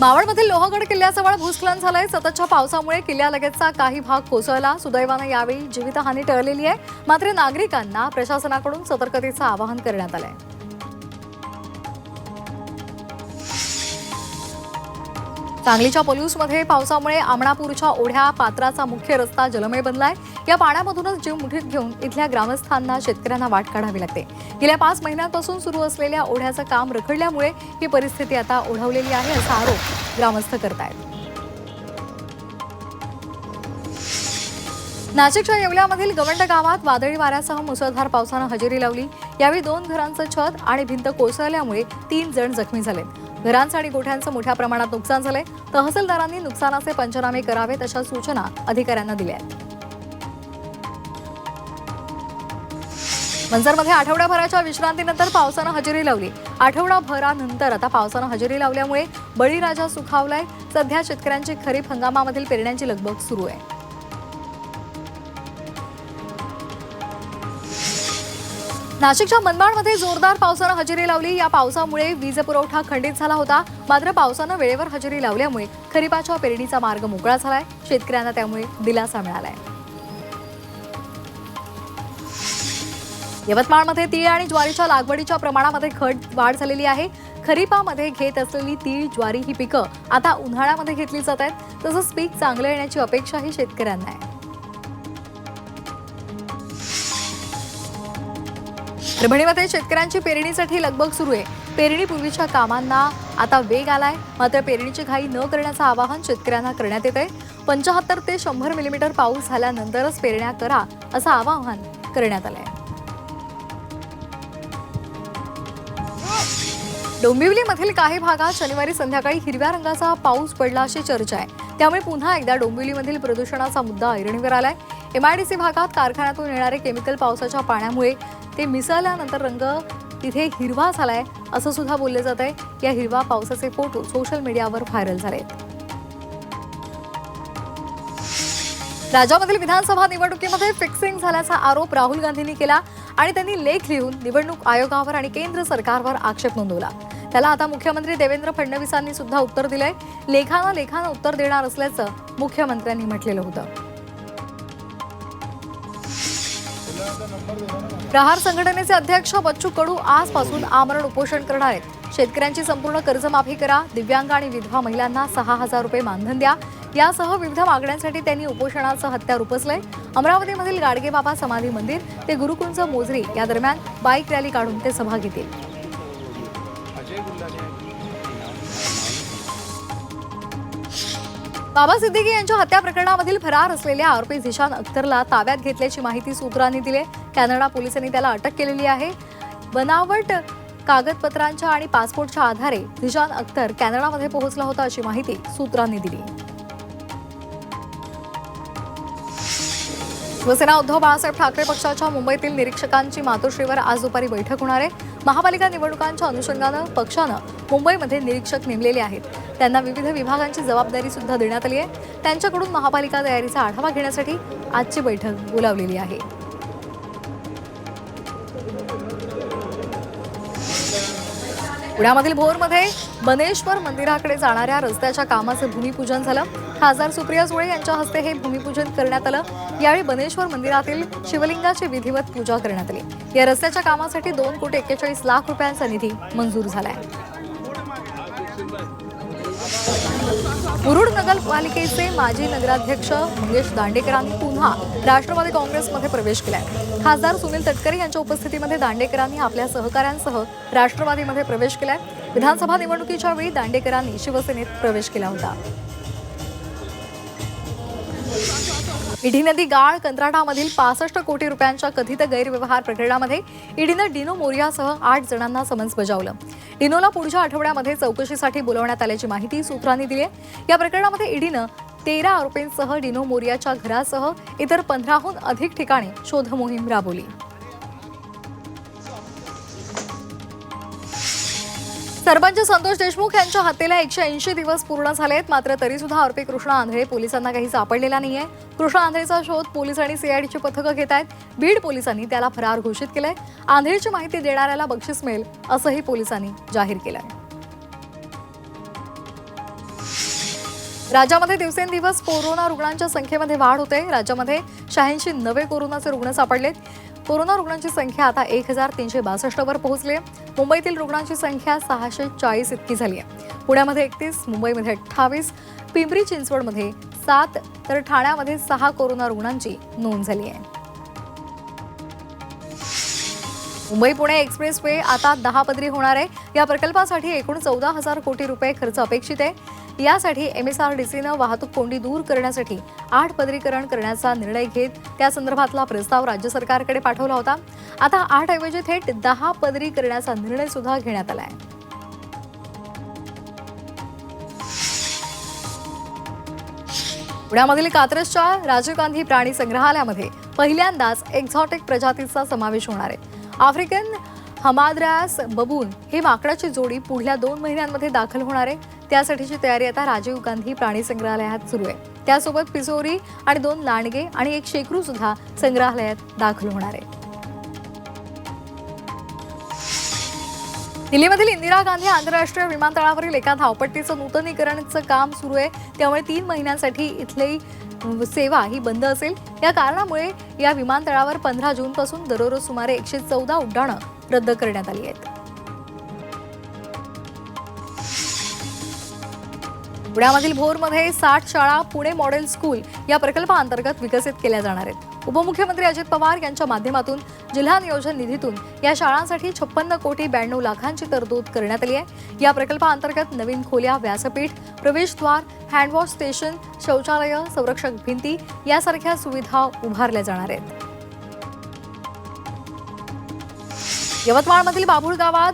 मावळमधील लोहगड किल्ल्याजवळ भूस्खलन झालंय. सततच्या पावसामुळे किल्ल्यालगतचा काही भाग कोसळला. सुदैवानं यावेळी जीवितहानी टळलेली आहे. मात्र नागरिकांना प्रशासनाकडून सतर्कतेचं आवाहन करण्यात आलंय. सांगलीच्या पलूसमध्ये पावसामुळे आमणापूरच्या ओढ्या पात्राचा मुख्य रस्ता जलमय बनलाय. या पाण्यामधूनच जीव मुठीत घेऊन इथल्या ग्रामस्थांना शेतकऱ्यांना वाट काढावी लागते. गेल्या पाच महिन्यांपासून सुरू असलेल्या ओढ्याचं काम रखडल्यामुळे ही परिस्थिती आता ओढवलेली आहे असा आरोप ग्रामस्थ करतायत. नाशिकच्या येवल्यामधील गवंड गावात वादळी वाऱ्यासह मुसळधार पावसानं हजेरी लावली. यावेळी दोन घरांचं छत आणि भिंत कोसळल्यामुळे तीन जण जखमी झाले. घरांचं आणि गोठ्यांचं मोठ्या प्रमाणात नुकसान झालंय. तहसीलदारांनी नुकसानाचे पंचनामे करावेत अशा सूचना अधिकाऱ्यांना दिल्या आहेत मंजरमध्ये आठवड्याभराच्या विश्रांतीनंतर पावसानं हजेरी लावली. आठवडाभरानंतर आता पावसानं हजेरी लावल्यामुळे बळीराजा सुखावलाय. सध्या शेतकऱ्यांची खरीप हंगामामधील पेरण्यांची लगबग सुरू आहे. नाशिकच्या मनमाडमध्ये जोरदार पावसानं हजेरी लावली. या पावसामुळे वीज पुरवठा खंडित झाला होता. मात्र पावसानं वेळेवर हजेरी लावल्यामुळे खरीपाच्या पेरणीचा मार्ग मोकळा झालाय. शेतकऱ्यांना त्यामुळे दिलासा मिळालाय. यवतमाळमध्ये तीळ आणि ज्वारीच्या लागवडीच्या प्रमाणामध्ये घट वाढ झालेली आहे. खरीपामध्ये घेत असलेली तीळ ज्वारी ही पिकं आता उन्हाळ्यामध्ये घेतली जात आहेत. तसंच पीक चांगलं येण्याची अपेक्षाही शेतकऱ्यांना आहे. परभणीमध्ये शेतकऱ्यांची पेरणीसाठी लगबग सुरू आहे. पेरणीपूर्वीच्या कामांना आता वेग आलाय. मात्र पेरणीची घाई न करण्याचं आवाहन शेतकऱ्यांना करण्यात येत आहे पंचाहत्तर ते शंभर मिलीमीटर पाऊस झाल्यानंतरच पेरण्या करा असं आवाहन करण्यात आलंय. डोंबिवलीमधील काही भागात शनिवारी संध्याकाळी हिरव्या रंगाचा पाऊस पडला अशी चर्चा आहे. त्यामुळे पुन्हा एकदा डोंबिवलीमधील प्रदूषणाचा मुद्दा ऐरणीवर आलाय. एमआयडीसी भागात कारखान्यातून येणारे केमिकल पावसाच्या पाण्यामुळे ते मिसळल्यानंतर रंग तिथे हिरवा झालाय असं सुद्धा बोललं जात आहे. या हिरवा पावसाचे फोटो सोशल मीडियावर व्हायरल झाले राज्यामधील विधानसभा निवडणुकीमध्ये फिक्सिंग झाल्याचा आरोप राहुल गांधींनी केला आणि त्यांनी लेख लिहून निवडणूक आयोगावर आणि केंद्र सरकारवर आक्षेप नोंदवला. त्याला आता मुख्यमंत्री देवेंद्र फडणवीसांनी सुद्धा उत्तर दिलंय. लेखानं लेखानं उत्तर देणार असल्याचं मुख्यमंत्र्यांनी म्हटलेलं होतं. प्रहार संघटनेचे अध्यक्ष बच्चू कडू आजपासून आमरण उपोषण करणार आहेत. शेतकऱ्यांची संपूर्ण कर्जमाफी करा दिव्यांग आणि विधवा महिलांना सहा हजार रुपये मानधन द्या. यासह विविध मागण्यांसाठी त्यांनी उपोषणाचं हत्यार उपसलंय. अमरावतीमधील गाडगेबाबा समाधी मंदिर ते गुरुकुंज मोजरी या दरम्यान बाईक रॅली काढून ते सभा घेतील. बाबा सिद्दीकी यांच्या हत्या प्रकरणामधील फरार असलेल्या आरोपी झिशान अख्तरला ताब्यात घेतल्याची माहिती सूत्रांनी दिली कॅनडा पोलिसांनी त्याला अटक केलेली आहे. बनावट कागदपत्रांच्या आणि पासपोर्टच्या आधारे झिशान अख्तर कॅनडामध्ये पोहोचला होता अशी माहिती सूत्रांनी दिली शिवसेना उद्धव बाळासाहेब ठाकरे पक्षाच्या मुंबईतील निरीक्षकांची मातोश्रीवर आज दुपारी बैठक होणार आहे. महापालिका निवडणुकांच्या अनुषंगानं पक्षानं मुंबईमध्ये निरीक्षक नेमलेले आहेत. त्यांना विविध विभागांची जबाबदारी सुद्धा देण्यात आली आहे. त्यांच्याकडून महापालिका तयारीचा आढावा घेण्यासाठी आजची बैठक बोलावलेली आहे. पुण्यामधील भोरमध्ये बनेश्वर मंदिराकडे जाणाऱ्या रस्त्याच्या कामाचं भूमिपूजन झालं. खासदार सुप्रिया सुळे यांच्या हस्ते हे भूमिपूजन करण्यात आलं. यावेळी बनेश्वर मंदिरातील शिवलिंगाची विधिवत पूजा करण्यात आली. या रस्त्याच्या कामासाठी दोन कोटी एक्केचाळीस लाख रुपयांचा निधी मंजूर झाला आहे मुरुड नगरपालिकेचे माजी नगराध्यक्ष मंगेश दांडेकरांनी पुन्हा राष्ट्रवादी काँग्रेसमध्ये प्रवेश केलाय. खासदार सुनील तटकरे यांच्या उपस्थितीमध्ये दांडेकरांनी आपल्या सहकाऱ्यांसह राष्ट्रवादीमध्ये प्रवेश केलाय. विधानसभा निवडणुकीच्या वेळी दांडेकरांनी शिवसेनेत प्रवेश केला होता. ईडीने दी गाळ कंत्राटामधील पासष्ट कोटी रुपयांच्या कथित गैरव्यवहार प्रकरणामध्ये ईडीनं डिनो मोरियासह आठ जणांना समन्स बजावलं. डिनोला पुढच्या आठवड्यामध्ये चौकशीसाठी बोलवण्यात आल्याची माहिती सूत्रांनी दिली आहे. या प्रकरणामध्ये ईडीनं तेरा आरोपींसह डिनो मोरियाच्या घरासह इतर पंधराहून अधिक ठिकाणी शोधमोहीम राबवली. सरपंच संतोष देशमुख यांच्या हत्येला एकशे ऐंशी दिवस पूर्ण झालेत. मात्र तरी सुद्धा आरोपी कृष्णा आंधळे पोलिसांना काही सापडलेला नाहीये. कृष्णा आंधळेचा शोध पोलीस आणि सीआयडीची पथकं घेत आहेत. बीड पोलिसांनी त्याला फरार घोषित केलंय. आंधळेची माहिती देणाऱ्याला बक्षीस मिळेल असंही पोलिसांनी जाहीर केलंय. राज्यामध्ये दिवसेंदिवस कोरोना रुग्णांच्या संख्येमध्ये वाढ होते. राज्यामध्ये शहाऐंशी नवे कोरोनाचे रुग्ण सापडलेत. कोरोना रुग्णांची संख्या आता एक हजार तीनशे बासष्टवर पोहोचली आहे मुंबईतील रुग्णांची संख्या सहाशे चाळीस इतकी झाली आहे पुण्यामध्ये एकतीस मुंबईमध्ये अठ्ठावीस पिंपरी चिंचवडमध्ये सात तर ठाण्यामध्ये सहा कोरोना रुग्णांची नोंद झाली आहे मुंबई पुणे एक्सप्रेस वे आता दहा पदरी होणार आहे. या प्रकल्पासाठी एकूण चौदा हजार कोटी रुपये खर्च अपेक्षित आहे. यासाठी एम एस आर डी सीनं वाहतूक कोंडी दूर करण्यासाठी आठ पदरीकरण करण्याचा निर्णय घेत त्या संदर्भातला प्रस्ताव राज्य सरकारकडे पाठवला होता. आता आठ ऐवजी थेट दहा पदरी करण्याचा निर्णय सुद्धा घेण्यात आला आहे. पुण्यामधील कात्रजच्या राजीव गांधी प्राणी संग्रहालयामध्ये पहिल्यांदाच एक्झॉटिक प्रजातीचा समावेश होणार आहे. आफ्रिकन हमाद्रास बबून हे माकडाची जोडी पुढल्या दोन महिन्यांमध्ये दाखल होणार आहे. त्यासाठीची तयारी आता राजीव गांधी प्राणी संग्रहालयात सुरू आहे. त्यासोबत पिसोरी आणि दोन लांडगे आणि एक शेकरू सुद्धा संग्रहालयात दाखल होणार आहे. दिल्लीमधील इंदिरा गांधी आंतरराष्ट्रीय विमानतळावरील एका धावपट्टीचं नूतनीकरणचं काम सुरू आहे. त्यामुळे तीन महिन्यांसाठी इथली सेवा ही बंद असेल. या कारणामुळे या विमानतळावर पंधरा जूनपासून दररोज सुमारे एकशे चौदा उड्डाणं रद्द करण्यात आली आहेत. पुण्यामधील भोरमध्ये साठ शाळा पुणे मॉडेल स्कूल या प्रकल्पाअंतर्गत विकसित केल्या जाणार आहेत. उपमुख्यमंत्री अजित पवार यांच्या माध्यमातून जिल्हा नियोजन निधीतून या शाळांसाठी छप्पन्न कोटी ब्याण्णव लाखांची तरतूद करण्यात आली आहे. या प्रकल्पाअंतर्गत नवीन खोल्या व्यासपीठ प्रवेशद्वार हँडवॉश स्टेशन शौचालय संरक्षक भिंती यासारख्या सुविधा उभारल्या जाणार आहेत. यवतमाळमधील बाभुळ गावात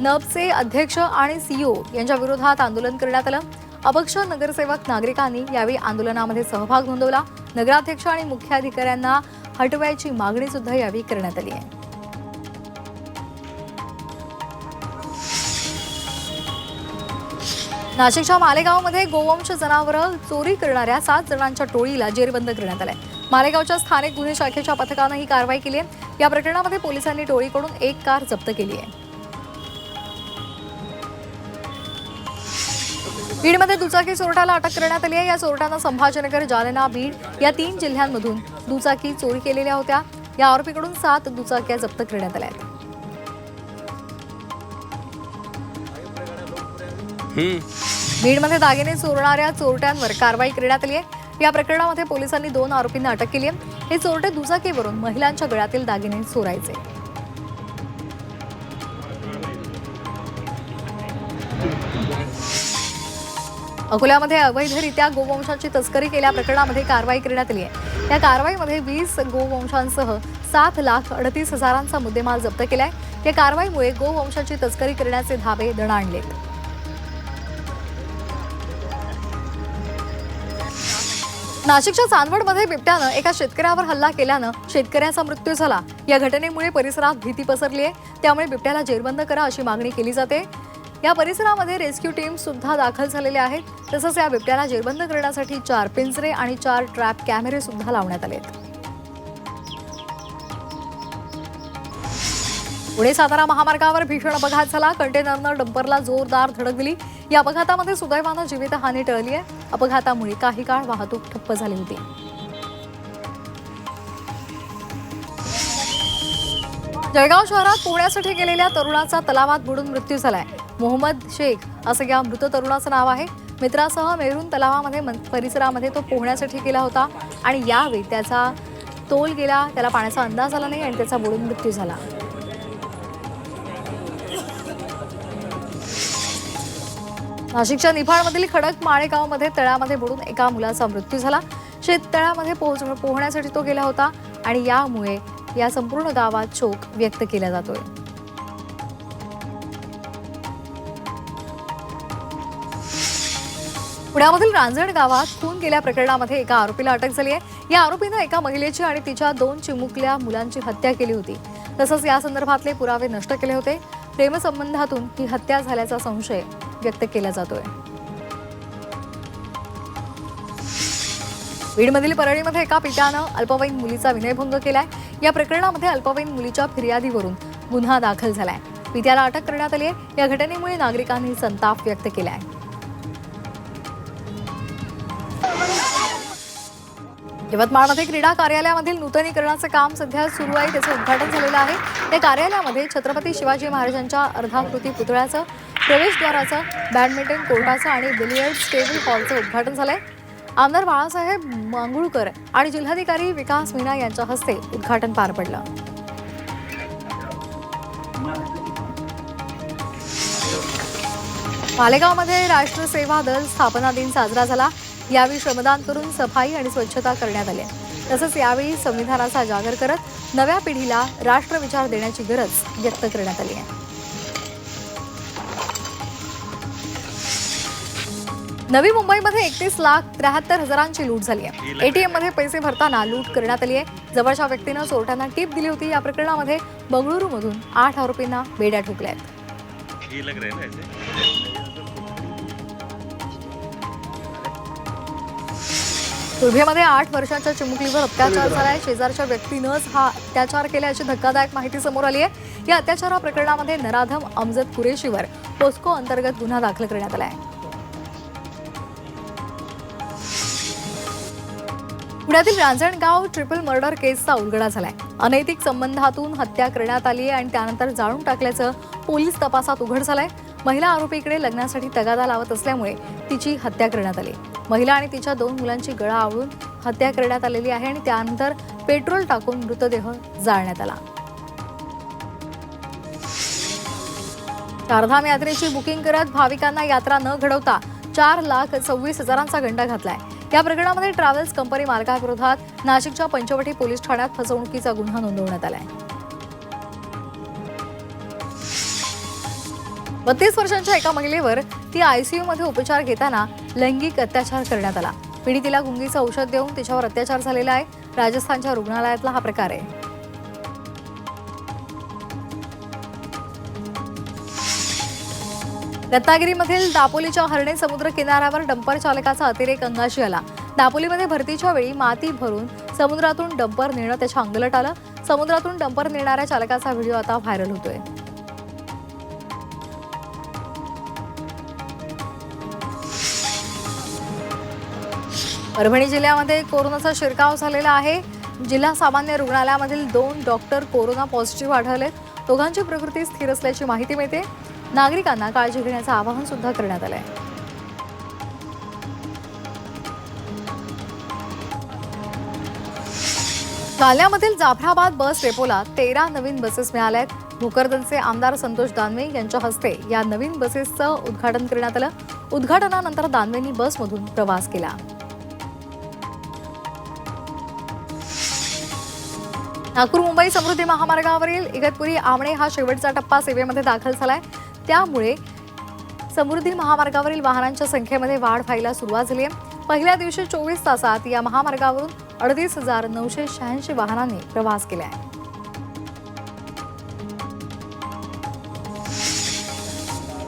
नबचे अध्यक्ष आणि सीईओ यांच्या विरोधात आंदोलन करण्यात आलं. अपक्ष नगरसेवक नागरिकांनी यावेळी आंदोलनामध्ये सहभाग नोंदवला. नगराध्यक्ष आणि मुख्याधिकाऱ्यांना हटवायची मागणी सुद्धा यावेळी करण्यात आली आहे. नाशिकच्या मालेगावमध्ये गोवंश जनावरं चोरी करणाऱ्या सात जणांच्या टोळीला जेरबंद करण्यात आलंय. मालेगावच्या स्थानिक गुन्हे शाखेच्या पथकानं ही कारवाई केली आहे. या प्रकरणामध्ये पोलिसांनी टोळीकडून एक कार जप्त केली आहे. बीडमध्ये दुचाकी चोरट्याला अटक करण्यात आली आहे. या चोरट्यानं संभाजीनगर जालना बीड या तीन जिल्ह्यांमधून दुचाकी चोरी केलेल्या होत्या. या आरोपीकडून सात दुचाक्या जप्त करण्यात आल्या आहेत. बीडमध्ये दागिने चोरणाऱ्या चोरट्यांवर कारवाई करण्यात आली आहे. या प्रकरणामध्ये पोलिसांनी दोन आरोपींना अटक केली आहे. हे चोरटे दुचाकीवरून महिलांच्या गळ्यातील दागिने चोरायचे. अकोल्यामध्ये अवैधरित्या गोवंशाची तस्करी केल्या प्रकरणामध्ये कारवाई करण्यात आली आहे. या कारवाईमध्ये वीस गोवंशांसह सात लाख अडतीस हजारांचा मुद्देमाल जप्त केलाय. या कारवाईमुळे गोवंशाची तस्करी करण्याचे धाबे दणाणलेत नाशिकच्या चांदवडमध्ये बिबट्यानं एका शेतकऱ्यावर हल्ला केल्यानं शेतकऱ्याचा मृत्यू झाला. या घटनेमुळे परिसरात भीती पसरली आहे. त्यामुळे बिबट्याला जेरबंद करा अशी मागणी केली जाते. या परिसरामध्ये रेस्क्यू टीम सुद्धा दाखल झालेल्या आहेत तसंच या बिबट्याला जेरबंद करण्यासाठी चार पिंजरे आणि चार ट्रॅप कॅमेरे सुद्धा लावण्यात आलेत पुणे सातारा महामार्गावर भीषण अपघात झाला. कंटेनरनं डंपरला जोरदार धडक दिली. या अपघातामध्ये सुदैवानं जीवितहानी टळली आहे. अपघातामुळे काही काळ वाहतूक ठप्प झाली होती. जळगाव शहरात पोहण्यासाठी गेलेल्या तरुणाचा तलावात बुडून मृत्यू झालाय. मोहम्मद शेख असं या मृत तरुणाचं नाव आहे. मित्रासह मेरून तलावामध्ये परिसरामध्ये तो पोहण्यासाठी गेला होता आणि यावेळी त्याचा तोल गेला त्याला पाण्याचा अंदाज आला नाही आणि त्याचा बुडून मृत्यू झाला. नाशिकच्या निफाडमधील खडक माळेगावमध्ये तळ्यामध्ये बुडून एका मुलाचा मृत्यू झाला. शेततळ्यामध्ये पोहोच पोहण्यासाठी तो गेला होता आणि यामुळे या संपूर्ण गावात शोक व्यक्त केला जातोय. पुण्यामधील रांजण गावात खून केल्या प्रकरणामध्ये एका आरोपीला अटक झाली आहे. या आरोपीनं एका महिलेची आणि तिच्या दोन चिमुकल्या मुलांची हत्या केली होती. तसंच या संदर्भातले पुरावे नष्ट केले होते. प्रेमसंबंधातून ही हत्या झाल्याचा संशय व्यक्त केला जातोय. बीडमधील परळीमध्ये एका पित्यानं अल्पवयीन मुलीचा विनयभंग केलाय. या प्रकरणामध्ये अल्पवयीन मुलीच्या फिर्यादीवरून गुन्हा दाखल झालाय. पित्याला अटक करण्यात आली आहे. या घटनेमुळे नागरिकांनी संताप व्यक्त केला आहे यवतमाळमध्ये क्रीडा कार्यालयामधील नूतनीकरणाचं काम सध्या सुरू आहे त्याचं उद्घाटन झालेलं आहे. त्या कार्यालयामध्ये छत्रपती शिवाजी महाराजांच्या अर्धाकृती पुतळ्याचं प्रवेशद्वाराचं बॅडमिंटन कोर्टाचं आणि बिलियर्ड टेबल हॉलचं उद्घाटन झालंय. आमदार बाळासाहेब मांगुळकर आणि जिल्हाधिकारी विकास मीना यांच्या हस्ते उद्घाटन पार पडलं. मालेगावमध्ये राष्ट्र सेवा दल स्थापना दिन साजरा झाला. यावेळी श्रमदान करून सफाई आणि स्वच्छता करण्यात आली. तसंच यावेळी संविधानाचा जागर करत नव्या पिढीला राष्ट्रविचार देण्याची गरज व्यक्त करण्यात आली आहे. नवी मुंबईमध्ये एकतीस लाख त्र्याहत्तर हजारांची लूट झाली आहे. एटीएममध्ये पैसे भरताना लूट करण्यात आली आहे. जवळच्या व्यक्तीनं चोरट्यांना टीप दिली होती. या प्रकरणामध्ये बंगळुरूमधून आठ आरोपींना बेड्या ठोकल्या आहेत. तुर्भेमध्ये आठ वर्षाच्या चिमुकलीवर अत्याचार झालाय. शेजारच्या व्यक्तीनंच हा अत्याचार केल्याची धक्कादायक माहिती समोर आली आहे या अत्याचारा प्रकरणामध्ये नराधम अमजद कुरेशीवर पोस्को अंतर्गत गुन्हा दाखल करण्यात आला आहे पुण्यातील रांजणगाव ट्रिपल मर्डर केसचा उलगडा झालाय. अनैतिक संबंधातून हत्या करण्यात आली आहे आणि त्यानंतर जाळून टाकल्याचं पोलीस तपासात उघड झालंय. महिला आरोपीकडे लग्नासाठी तगादा लावत असल्यामुळे तिची हत्या करण्यात आली. महिला आणि तिच्या दोन मुलांची गळा आवळून हत्या करण्यात आलेली आहे आणि त्यानंतर पेट्रोल टाकून मृतदेह जाळण्यात आला. चारधाम यात्रेची बुकिंग करत भाविकांना यात्रा न घडवता चार लाख सव्वीस हजारांचा गंडा घातलाय. या प्रकरणामध्ये ट्रॅव्हल्स कंपनी मालकाविरोधात नाशिकच्या पंचवटी पोलीस ठाण्यात फसवणुकीचा गुन्हा नोंदवण्यात आलाय. बत्तीस वर्षांच्या एका महिलेवर ती आयसीयू मध्ये उपचार घेताना लैंगिक अत्याचार करण्यात आला. पीडितीला गुंगीचं औषध देऊन तिच्यावर अत्याचार झालेला आहे. राजस्थानच्या रुग्णालयातला हा प्रकार आहे. रत्नागिरीमधील दापोलीच्या हरणे समुद्र किनाऱ्यावर डंपर चालकाचा अतिरेक अंगाशी आला. दापोलीमध्ये भरतीच्या वेळी माती भरून समुद्रातून डंपर नेणं त्याच्या अंगलट आलं. समुद्रातून डंपर नेणाऱ्या चालकाचा व्हिडिओ आता व्हायरल होतोय. परभणी जिल्ह्यामध्ये कोरोनाचा शिरकाव झालेला आहे. जिल्हा सामान्य रुग्णालयामधील दोन डॉक्टर कोरोना पॉझिटिव्ह आढळलेत. दोघांची प्रकृती स्थिर असल्याची माहिती मिळते. नागरिकांना काळजी घेण्याचं आवाहन सुद्धा करण्यात आलंय. काल्यामधील जाफराबाद बस डेपोला तेरा नवीन बसेस मिळाल्या आहेत भोकरदनचे आमदार संतोष दानवे यांच्या हस्ते या नवीन बसेसचं उद्घाटन करण्यात आलं. उद्घाटनानंतर दानवेंनी बसमधून प्रवास केला. नागपूर मुंबई समृद्धी महामार्गावरील इगतपुरी आमणे हा शेवटचा टप्पा सेवेमध्ये दाखल झालाय. त्यामुळे समृद्धी महामार्गावरील वाहनांच्या संख्येमध्ये वाढ व्हायला सुरुवात झाली आहे. पहिल्या दिवशी चोवीस तासात या महामार्गावरून अडतीस हजार नऊशे शहाऐंशी वाहनांनी प्रवास केला आहे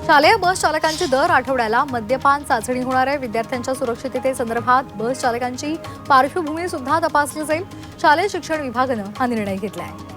शालेय बस चालकांची दर आठवड्याला मद्यपान चाचणी होणार आहे. विद्यार्थ्यांच्या सुरक्षिततेसंदर्भात बस चालकांची पार्श्वभूमी सुद्धा तपासली जाईल. शालेय शिक्षण विभागानं हा निर्णय घेतला आहे